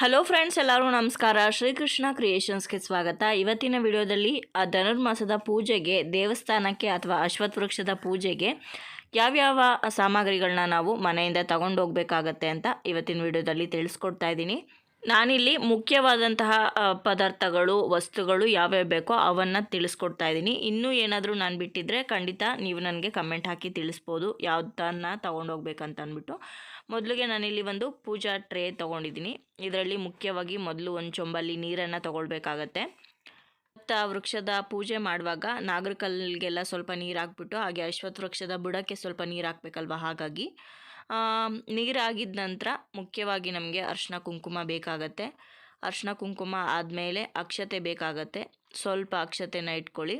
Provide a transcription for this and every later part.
Hello friends ಎಲ್ಲರೂ ನಮಸ್ಕಾರ. ಶ್ರೀಕೃಷ್ಣ ಕ್ರಿಯೇಷನ್ಸ್ಗೆ ಸ್ವಾಗತ. ಇವತ್ತಿನ ವಿಡಿಯೋದಲ್ಲಿ, ಆ ಧನುರ್ಮಾಸದ ಪೂಜೆಗೆ, ದೇವಸ್ಥಾನಕ್ಕೆ ಅಥವಾ ಅಶ್ವತ್ಥ ವೃಕ್ಷದ ಪೂಜೆಗೆ ಯಾವ್ಯಾವ ಸಾಮಗ್ರಿಗಳನ್ನ ನಾವು ಮನೆಯಿಂದ ತಗೊಂಡು ಹೋಗ್ಬೇಕಾಗತ್ತೆ ಅಂತ ಇವತ್ತಿನ ವಿಡಿಯೋದಲ್ಲಿ ತಿಳಿಸ್ಕೊಡ್ತಾ ಇದ್ದೀನಿ. ನಾನಿಲ್ಲಿ ಮುಖ್ಯವಾದಂತಹ ಪದಾರ್ಥಗಳು, ವಸ್ತುಗಳು ಯಾವ್ಯಾವ ಬೇಕೋ ಅವನ್ನು ತಿಳಿಸ್ಕೊಡ್ತಾ ಇದ್ದೀನಿ. ಇನ್ನೂ ಏನಾದರೂ ನಾನು ಬಿಟ್ಟಿದ್ದರೆ ಖಂಡಿತ ನೀವು ನನಗೆ ಕಮೆಂಟ್ ಹಾಕಿ ತಿಳಿಸ್ಬೋದು. ಯಾವುದನ್ನು ತೊಗೊಂಡೋಗ್ಬೇಕಂತ ಅಂದ್ಬಿಟ್ಟು. ಮೊದಲಿಗೆ ನಾನಿಲ್ಲಿ ಒಂದು ಪೂಜಾ ಟ್ರೇ ತೊಗೊಂಡಿದ್ದೀನಿ. ಇದರಲ್ಲಿ ಮುಖ್ಯವಾಗಿ ಮೊದಲು ಒಂದು ಚೊಂಬಲ್ಲಿ ನೀರನ್ನು ತೊಗೊಳ್ಬೇಕಾಗತ್ತೆ. ಮತ್ತು ವೃಕ್ಷದ ಪೂಜೆ ಮಾಡುವಾಗ ನಾಗರಕಲ್ಲಿಗೆಲ್ಲ ಸ್ವಲ್ಪ ನೀರು ಹಾಕ್ಬಿಟ್ಟು, ಹಾಗೆ ಅಶ್ವತ್ಥ ವೃಕ್ಷದ ಬುಡಕ್ಕೆ ಸ್ವಲ್ಪ ನೀರು ಹಾಕಬೇಕಲ್ವ ಹಾಗಾಗಿ. ನೀರು ಆಗಿದ ನಂತರ ಮುಖ್ಯವಾಗಿ ನಮಗೆ ಅರ್ಶಿನ ಕುಂಕುಮ ಬೇಕಾಗತ್ತೆ. ಅರ್ಶಿನ ಕುಂಕುಮ ಆದಮೇಲೆ ಅಕ್ಷತೆ ಬೇಕಾಗತ್ತೆ. ಸ್ವಲ್ಪ ಅಕ್ಷತೆನ ಇಟ್ಕೊಳ್ಳಿ.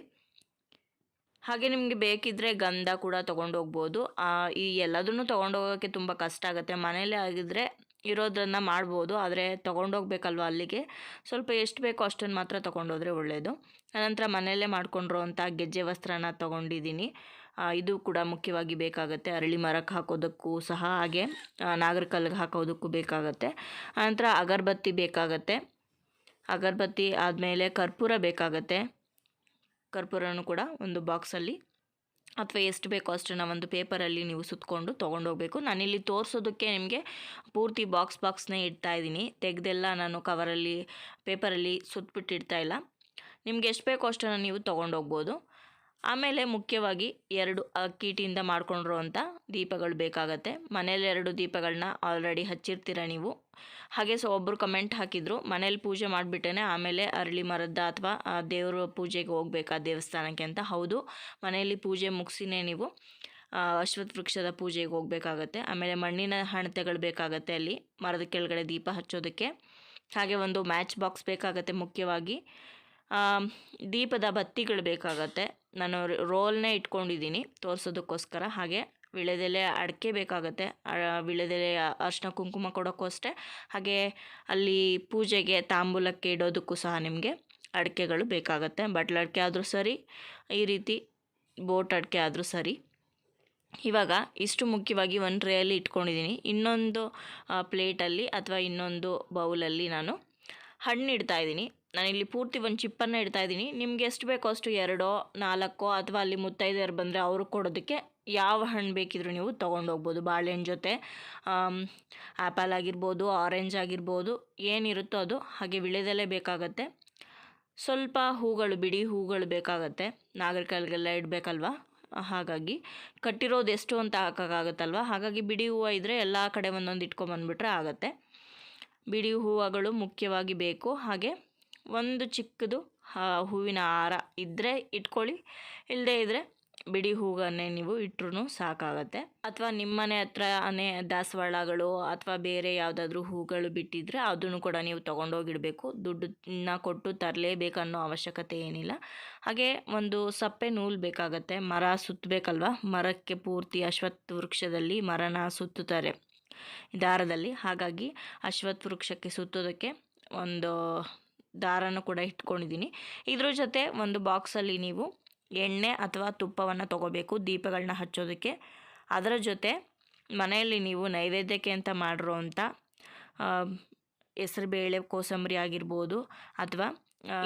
ಹಾಗೆ ನಿಮಗೆ ಬೇಕಿದ್ದರೆ ಗಂಧ ಕೂಡ ತೊಗೊಂಡು ಹೋಗ್ಬೋದು ಆ, ಈ ಎಲ್ಲದನ್ನು ತೊಗೊಂಡೋಗೋಕ್ಕೆ ತುಂಬ ಕಷ್ಟ ಆಗುತ್ತೆ. ಮನೇಲೇ ಆಗಿದ್ದರೆ ಇರೋದನ್ನು ಮಾಡ್ಬೋದು ಆದರೆ ತೊಗೊಂಡೋಗ್ಬೇಕಲ್ವ ಅಲ್ಲಿಗೆ? ಸ್ವಲ್ಪ ಎಷ್ಟು ಬೇಕೋ ಅಷ್ಟನ್ನು ಮಾತ್ರ ತೊಗೊಂಡೋದ್ರೆ ಒಳ್ಳೆಯದು ಅನಂತರ ಮನೆಯಲ್ಲೇ ಮಾಡ್ಕೊಂಡಿರೋವಂಥ ಗೆಜ್ಜೆ ವಸ್ತ್ರನ ತೊಗೊಂಡಿದ್ದೀನಿ ಇದು ಕೂಡ ಮುಖ್ಯವಾಗಿ ಬೇಕಾಗುತ್ತೆ. ಅರಳಿ ಮರಕ್ಕೆ ಹಾಕೋದಕ್ಕೂ ಸಹ ಹಾಗೆ ನಾಗರಕಲ್ಲಿಗೆ ಹಾಕೋದಕ್ಕೂ ಬೇಕಾಗತ್ತೆ. ಆನಂತರ ಅಗರಬತ್ತಿ ಬೇಕಾಗತ್ತೆ. ಅಗರಬತ್ತಿ ಆದಮೇಲೆ ಕರ್ಪೂರ ಬೇಕಾಗತ್ತೆ. ಕರ್ಪೂರನೂ ಕೂಡ ಒಂದು ಬಾಕ್ಸಲ್ಲಿ. ಅಥವಾ ಎಷ್ಟು ಬೇಕೋ ಅಷ್ಟನ್ನು ಒಂದು ಪೇಪರಲ್ಲಿ ನೀವು ಸುತ್ತಕೊಂಡು ತೊಗೊಂಡೋಗ್ಬೇಕು. ನಾನಿಲ್ಲಿ ತೋರಿಸೋದಕ್ಕೆ ನಿಮಗೆ ಪೂರ್ತಿ ಬಾಕ್ಸ್ ಬಾಕ್ಸ್ನೇ ಇಡ್ತಾ ಇದ್ದೀನಿ. ತೆಗೆದೆಲ್ಲ ನಾನು ಕವರಲ್ಲಿ, ಪೇಪರಲ್ಲಿ ಸುತ್ತಬಿಟ್ಟು ಇಲ್ಲ. ನಿಮ್ಗೆ ಎಷ್ಟು ಬೇಕೋ ಅಷ್ಟನ್ನು ನೀವು ತೊಗೊಂಡೋಗ್ಬೋದು. ಆಮೇಲೆ ಮುಖ್ಯವಾಗಿ ಎರಡು ಅಕ್ಕಿಟಿಯಿಂದ ಮಾಡ್ಕೊಂಡಿರುವಂಥ ದೀಪಗಳು ಬೇಕಾಗತ್ತೆ. ಮನೇಲಿ ಎರಡು ದೀಪಗಳನ್ನ ಆಲ್ರೆಡಿ ಹಚ್ಚಿರ್ತೀರ ನೀವು. ಹಾಗೆ ಸೊ ಒಬ್ಬರು ಕಮೆಂಟ್ ಹಾಕಿದ್ರು, ಮನೇಲಿ ಪೂಜೆ ಮಾಡಿಬಿಟ್ಟೇ ಆಮೇಲೆ ಅರಳಿ ಮರದ ಅಥವಾ ದೇವರ ಪೂಜೆಗೆ ಹೋಗ್ಬೇಕಾ ದೇವಸ್ಥಾನಕ್ಕೆ ಅಂತ. ಹೌದು ಮನೆಯಲ್ಲಿ ಪೂಜೆ ಮುಗಿಸಿನೇ ನೀವು ಅಶ್ವತ್ಥ ವೃಕ್ಷದ ಪೂಜೆಗೆ ಹೋಗಬೇಕಾಗತ್ತೆ. ಆಮೇಲೆ ಮಣ್ಣಿನ ಹಣತೆಗಳು ಬೇಕಾಗತ್ತೆ ಅಲ್ಲಿ ಮರದ ಕೆಳಗಡೆ ದೀಪ ಹಚ್ಚೋದಕ್ಕೆ. ಹಾಗೆ ಒಂದು ಮ್ಯಾಚ್ ಬಾಕ್ಸ್ ಬೇಕಾಗತ್ತೆ ಮುಖ್ಯವಾಗಿ. ದೀಪದ ಬತ್ತಿಗಳು ಬೇಕಾಗತ್ತೆ. ನಾನು ರೋಲ್ನೇ ಇಟ್ಕೊಂಡಿದ್ದೀನಿ ತೋರಿಸೋದಕ್ಕೋಸ್ಕರ. ಹಾಗೆ ವಿಳೆದೆಲೆ ಅಡಿಕೆ ಬೇಕಾಗುತ್ತೆ. ವಿಳೆದೆಲೆ ಅರ್ಶಿನ ಕುಂಕುಮ ಕೊಡೋಕ್ಕೂ ಅಷ್ಟೇ ಹಾಗೆ ಅಲ್ಲಿ ಪೂಜೆಗೆ ತಾಂಬೂಲಕ್ಕೆ ಇಡೋದಕ್ಕೂ ಸಹ ನಿಮಗೆ ಅಡಿಕೆಗಳು ಬೇಕಾಗುತ್ತೆ. ಬಟ್ಲು ಅಡಿಕೆ ಆದರೂ ಸರಿ, ಈ ರೀತಿ ಬೋಟ್ ಅಡಿಕೆ ಆದರೂ ಸರಿ. ಇವಾಗ ಇಷ್ಟು ಮುಖ್ಯವಾಗಿ ಒಂದು ರೇಯಲ್ಲಿ ಇಟ್ಕೊಂಡಿದ್ದೀನಿ. ಇನ್ನೊಂದು ಪ್ಲೇಟಲ್ಲಿ ಅಥವಾ ಇನ್ನೊಂದು ಬೌಲಲ್ಲಿ ನಾನು ಹಣ್ಣು ಇಡ್ತಾ ಇದ್ದೀನಿ. ನಾನಿಲ್ಲಿ ಪೂರ್ತಿ ಒಂದು ಚಿಪ್ಪನ್ನು ಇಡ್ತಾ ಇದ್ದೀನಿ. ನಿಮ್ಗೆ ಎಷ್ಟು ಬೇಕೋ ಅಷ್ಟು ಎರಡೋ, ನಾಲ್ಕೋ ಅಥವಾ ಅಲ್ಲಿ ಮುತ್ತೈದೆಯರು ಬಂದರೆ ಅವ್ರಿಗೆ ಕೊಡೋದಕ್ಕೆ ಯಾವ ಹಣ್ಣು ಬೇಕಿದ್ರೂ ನೀವು ತೊಗೊಂಡೋಗ್ಬೋದು ಬಾಳೆಹಣ್ಣು ಜೊತೆ ಆ್ಯಪಲ್ ಆಗಿರ್ಬೋದು, ಆರೆಂಜ್ ಆಗಿರ್ಬೋದು, ಏನಿರುತ್ತೋ ಅದು ಹಾಗೆ ವಿಳೆದೆಲೆ ಬೇಕಾಗತ್ತೆ. ಸ್ವಲ್ಪ ಹೂಗಳು, ಬಿಡಿ ಹೂಗಳು ಬೇಕಾಗತ್ತೆ. ನಾಗರಿಕರಿಗೆಲ್ಲ ಇಡಬೇಕಲ್ವಾ? ಹಾಗಾಗಿ ಕಟ್ಟಿರೋದು ಎಷ್ಟು ಅಂತ ಹಾಕೋಕ್ಕಾಗತ್ತಲ್ವ? ಹಾಗಾಗಿ ಬಿಡಿ ಹೂವು ಇದ್ದರೆ ಎಲ್ಲ ಕಡೆ ಒಂದೊಂದು ಇಟ್ಕೊಂಬಂದ್ಬಿಟ್ರೆ ಆಗುತ್ತೆ. ಬಿಡಿ ಹೂವುಗಳು ಮುಖ್ಯವಾಗಿ ಬೇಕು. ಹಾಗೆ ಒಂದು ಚಿಕ್ಕದು ಹೂವಿನ ಹಾರ ಇದ್ದರೆ ಇಟ್ಕೊಳ್ಳಿ. ಇಲ್ಲದೇ ಇದ್ದರೆ ಬಿಡಿ ಹೂವನ್ನೇ ನೀವು ಇಟ್ರೂ ಸಾಕಾಗತ್ತೆ. ಅಥವಾ ನಿಮ್ಮನೆ ಹತ್ರನೇ ದಾಸವಾಳಗಳು ಅಥವಾ ಬೇರೆ ಯಾವುದಾದ್ರೂ ಹೂಗಳು ಬಿಟ್ಟಿದ್ರೆ ಅದನ್ನು ಕೂಡ ನೀವು ತೊಗೊಂಡೋಗಿಡಬೇಕು. ದುಡ್ಡನ್ನ ಕೊಟ್ಟು ತರಲೇಬೇಕನ್ನೋ ಅವಶ್ಯಕತೆ ಏನಿಲ್ಲ. ಹಾಗೆ ಒಂದು ಸಪ್ಪೆ ನೂಲು ಬೇಕಾಗತ್ತೆ. ಮರ ಸುತ್ತಬೇಕಲ್ವ ಮರಕ್ಕೆ ಪೂರ್ತಿ ಅಶ್ವತ್ಥ ವೃಕ್ಷದಲ್ಲಿ ಮರನ ಸುತ್ತುತ್ತಾರೆ ದಾರದಲ್ಲಿ. ಹಾಗಾಗಿ ಅಶ್ವತ್ಥ ವೃಕ್ಷಕ್ಕೆ ಸುತ್ತೋದಕ್ಕೆ ಒಂದು ದಾರನೂ ಕೂಡ ಇಟ್ಕೊಂಡಿದ್ದೀನಿ. ಇದ್ರ ಜೊತೆ ಒಂದು ಬಾಕ್ಸಲ್ಲಿ ನೀವು ಎಣ್ಣೆ ಅಥವಾ ತುಪ್ಪವನ್ನು ತೊಗೋಬೇಕು ದೀಪಗಳನ್ನ ಹಚ್ಚೋದಕ್ಕೆ. ಅದರ ಜೊತೆ ಮನೆಯಲ್ಲಿ ನೀವು ನೈವೇದ್ಯಕ್ಕೆ ಅಂತ ಮಾಡಿರೋವಂಥ ಹೆಸರುಬೇಳೆ, ಕೋಸಂಬರಿ ಆಗಿರ್ಬೋದು ಅಥವಾ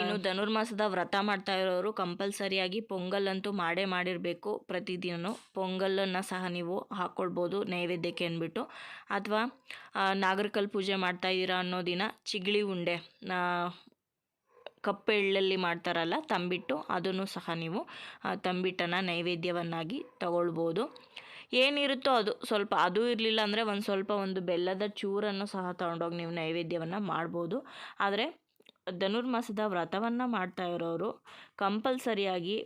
ಇನ್ನು ಧನುರ್ಮಾಸದ ವ್ರತ ಮಾಡ್ತಾ ಇರೋರು ಕಂಪಲ್ಸರಿಯಾಗಿ ಪೊಂಗಲ್ ಅಂತೂ ಮಾಡೇ ಮಾಡಿರಬೇಕು. ಪ್ರತಿದಿನ ಪೊಂಗಲನ್ನು ಸಹ ನೀವು ಹಾಕ್ಕೊಳ್ಬೋದು ನೈವೇದ್ಯಕ್ಕೆ ಅಂದ್ಬಿಟ್ಟು. ಅಥವಾ ನಾಗರಕಲ್ ಪೂಜೆ ಮಾಡ್ತಾ ಇದ್ದೀರಾ ಅನ್ನೋ ದಿನ ಚಿಗಳಿ ಉಂಡೆ ಕಪ್ಪು ಎಳ್ಳಲ್ಲಿ ಮಾಡ್ತಾರಲ್ಲ ತಂಬಿಟ್ಟು ಅದನ್ನು ಸಹ ನೀವು ತಂಬಿಟ್ಟನ್ನು ನೈವೇದ್ಯವನ್ನಾಗಿ ತಗೊಳ್ಬೋದು. ಏನಿರುತ್ತೋ ಅದು, ಸ್ವಲ್ಪ ಅದು ಇರಲಿಲ್ಲ ಅಂದರೆ ಒಂದು ಸ್ವಲ್ಪ ಒಂದು ಬೆಲ್ಲದ ಚೂರನ್ನು ಸಹ ತಗೊಂಡೋಗಿ ನೀವು ನೈವೇದ್ಯವನ್ನು ಮಾಡ್ಬೋದು. ಆದರೆ ಧನುರ್ಮಾಸದ ವ್ರತವನ್ನು ಮಾಡ್ತಾ ಇರೋರು, ಕಂಪಲ್ಸರಿಯಾಗಿ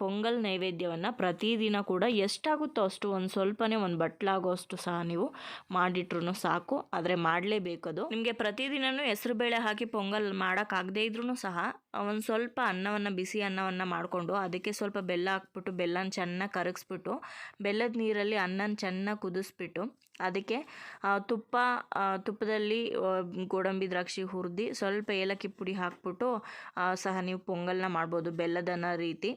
ಪೊಂಗಲ್ ನೈವೇದ್ಯವನ್ನು ಪ್ರತಿದಿನ ಕೂಡ ಎಷ್ಟಾಗುತ್ತೋ ಅಷ್ಟು ಒಂದು ಸ್ವಲ್ಪನೇ ಒಂದು ಬಟ್ಲಾಗೋ ಅಷ್ಟು ಸಹ ನೀವು ಮಾಡಿಟ್ರು ಸಾಕು. ಆದರೆ ಮಾಡಲೇಬೇಕದು ನಿಮಗೆ ಪ್ರತಿದಿನವೂ ಹೆಸರುಬೇಳೆ ಹಾಕಿ ಪೊಂಗಲ್ ಮಾಡೋಕ್ಕಾಗದೇ ಇದ್ರೂ ಸಹ ಒಂದು ಸ್ವಲ್ಪ ಅನ್ನವನ್ನು ಬಿಸಿ ಅನ್ನವನ್ನು ಮಾಡಿಕೊಂಡು ಅದಕ್ಕೆ ಸ್ವಲ್ಪ ಬೆಲ್ಲ ಹಾಕ್ಬಿಟ್ಟು, ಬೆಲ್ಲನ ಚೆನ್ನಾಗಿ ಕರಗಿಸ್ಬಿಟ್ಟು, ಬೆಲ್ಲದ ನೀರಲ್ಲಿ ಅನ್ನನ ಚೆನ್ನಾಗಿ ಕುದಿಸ್ಬಿಟ್ಟು ಅದಕ್ಕೆ ತುಪ್ಪ ತುಪ್ಪದಲ್ಲಿ ಗೋಡಂಬಿ ದ್ರಾಕ್ಷಿ ಹುರಿದು, ಸ್ವಲ್ಪ ಏಲಕ್ಕಿ ಪುಡಿ ಹಾಕ್ಬಿಟ್ಟು ಸಹ ನೀವು ಪೊಂಗಲ್ನ ಮಾಡ್ಬೋದು ಬೆಲ್ಲದನ್ನ ರೀತಿ.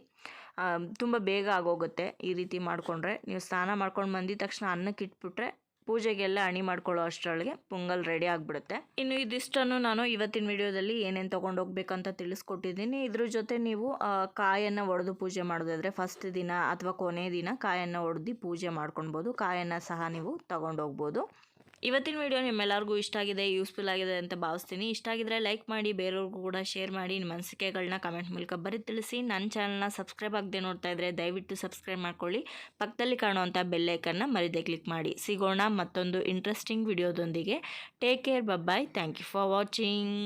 ತುಂಬ ಬೇಗ ಆಗೋಗುತ್ತೆ ಈ ರೀತಿ ಮಾಡಿಕೊಂಡ್ರೆ. ನೀವು ಸ್ನಾನ ಮಾಡ್ಕೊಂಡು ಬಂದಿದ ತಕ್ಷಣ ಅನ್ನಕ್ಕೆ ಇಟ್ಬಿಟ್ರೆ ಪೂಜೆಗೆಲ್ಲ ಅಣಿ ಮಾಡ್ಕೊಳ್ಳೋ ಅಷ್ಟರೊಳಗೆ ಪೊಂಗಲ್ ರೆಡಿ ಆಗಿಬಿಡುತ್ತೆ. ಇನ್ನು ಇದಿಷ್ಟನ್ನು ನಾನು ಇವತ್ತಿನ ವಿಡಿಯೋದಲ್ಲಿ ಏನೇನು ತೊಗೊಂಡೋಗ್ಬೇಕಂತ ತಿಳಿಸ್ಕೊಟ್ಟಿದ್ದೀನಿ. ಇದ್ರ ಜೊತೆ ನೀವು ಕಾಯನ್ನು ಒಡೆದು ಪೂಜೆ ಮಾಡೋದಾದರೆ ಫಸ್ಟ್ ದಿನ ಅಥವಾ ಕೊನೆ ದಿನ ಕಾಯನ್ನು ಒಡೆದು ಪೂಜೆ ಮಾಡ್ಕೊಳ್ಬೋದು ಕಾಯನ್ನು ಸಹ ನೀವು ತಗೊಂಡೋಗ್ಬೋದು. ಇವತ್ತಿನ ವಿಡಿಯೋ ನಿಮ್ಮೆಲ್ಲರಿಗೂ ಇಷ್ಟ ಆಗಿದೆ ಯೂಸ್ಫುಲ್ ಆಗಿದೆ ಅಂತ ಭಾವಿಸ್ತೀನಿ. ಇಷ್ಟ ಆಗಿದ್ರೆ ಲೈಕ್ ಮಾಡಿ, ಬೇರೆಯವ್ರಿಗೂ ಕೂಡ ಶೇರ್ ಮಾಡಿ, ನಿಮ್ಮ ಅನಿಸಿಕೆಗಳನ್ನ ಕಮೆಂಟ್ ಮೂಲಕ ಬರಿ ತಿಳಿಸಿ. ನನ್ನ ಚಾನಲ್ನ ಸಬ್ಸ್ಕ್ರೈಬ್ ಆಗದೆ ನೋಡ್ತಾ ಇದ್ರೆ ದಯವಿಟ್ಟು ಸಬ್ಸ್ಕ್ರೈಬ್ ಮಾಡ್ಕೊಳ್ಳಿ. ಪಕ್ಕದಲ್ಲಿ ಕಾಣುವಂಥ ಬೆಲ್ಲೈಕನ್ನ ಮರಿದೆ ಕ್ಲಿಕ್ ಮಾಡಿ. ಸಿಗೋಣ ಮತ್ತೊಂದು interesting ವಿಡಿಯೋದೊಂದಿಗೆ take care bye bye thank you for watching